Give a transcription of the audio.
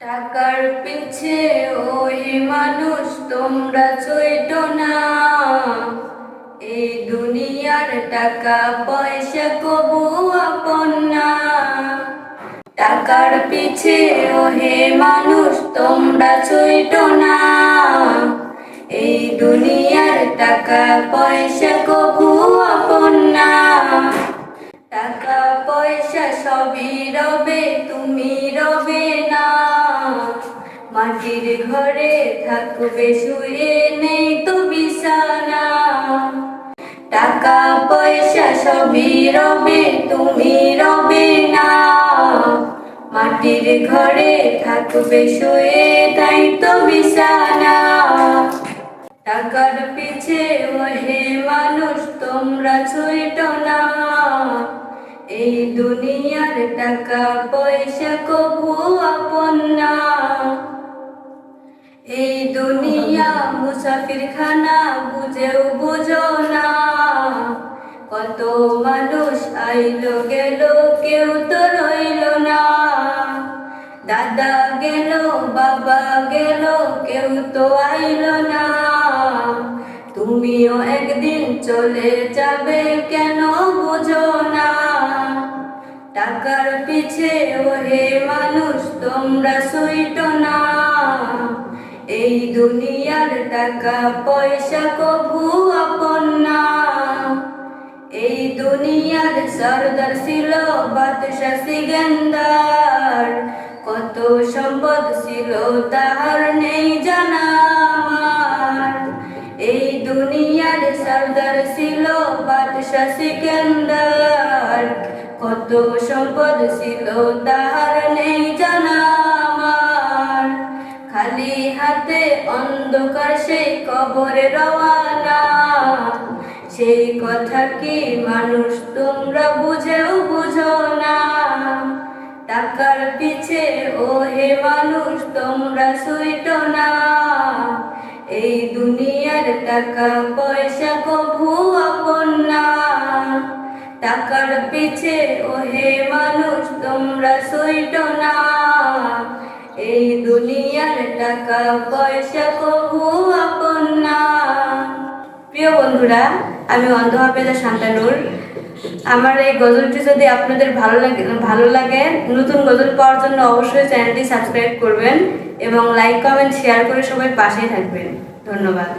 টাকার পিছে ওই মানুষ তোমরা চৈত না। এই দুনিয়ার টাকা পয়সা কবু আপন না। টাকার পিছে ওহে মানুষ তোমরা চৈত না। এই দুনিয়ার টাকা পয়সা কবু আপন না। টাকা পয়সা সবই রবে, তুমি রবে। মাটির ঘরে থাকবে, শুয়ে নেই তো বিছানা। টাকা, পয়সা সবই রবে, তুমি রবে না। মাটির ঘরে থাকবে, শুয়ে তাই তো বিছানা। টাকার পিছে ওহে মানুষ, তোমরা ছুইট না। এই দুনিয়ার টাকা, পয়সা কবু আপন না। মুসাফির বুঝেও বুঝো না। কত মানুষ আইলো গেল, কেউ তো রইল না। দাদা গেল, বাবা গেল, কেউ তো আইলো না। তুমিও একদিন চলে যাবে কেন বুঝো না। টাকার পিছে ওহে মানুষ, তোমরা সইট না। এই দুনিয়ার টাকা পয়সা কবু আপন না। এই দুনিয়ার সর্দার ছিল বাদশা সিগেন্দার। কত সম্পদ ছিল তাহার নেই জানা এই দুনিয়ার সর্দার ছিল বাদশা সিকেন্দার কত সম্পদ ছিল তাহার নেই জানা অন্ধকার সেই কবরে রওয়ানা। সেই কথা কি মানুষ তোমরা বুঝেও বুঝো না? টাকার পিছে ও হে মানুষ, তোমরা সুইট না। এই দুনিয়ার টাকা, পয়সা কভু আপন না। টাকার পিছে ও হে মানুষ, তোমরা সুইট না। এই দুনিয়ার টাকা পয়সা কভু আপন না। প্রিয় বন্ধুরা, আমি অন্ধ হাফেজা শান্তানুর। আমার এই গজলটি যদি আপনাদের ভালো লাগে ভালো লাগে, নতুন গজল পাওয়ার জন্য অবশ্যই চ্যানেলটি সাবস্ক্রাইব করবেন এবং লাইক, কমেন্ট, শেয়ার করে সবাই পাশেই থাকবেন। ধন্যবাদ।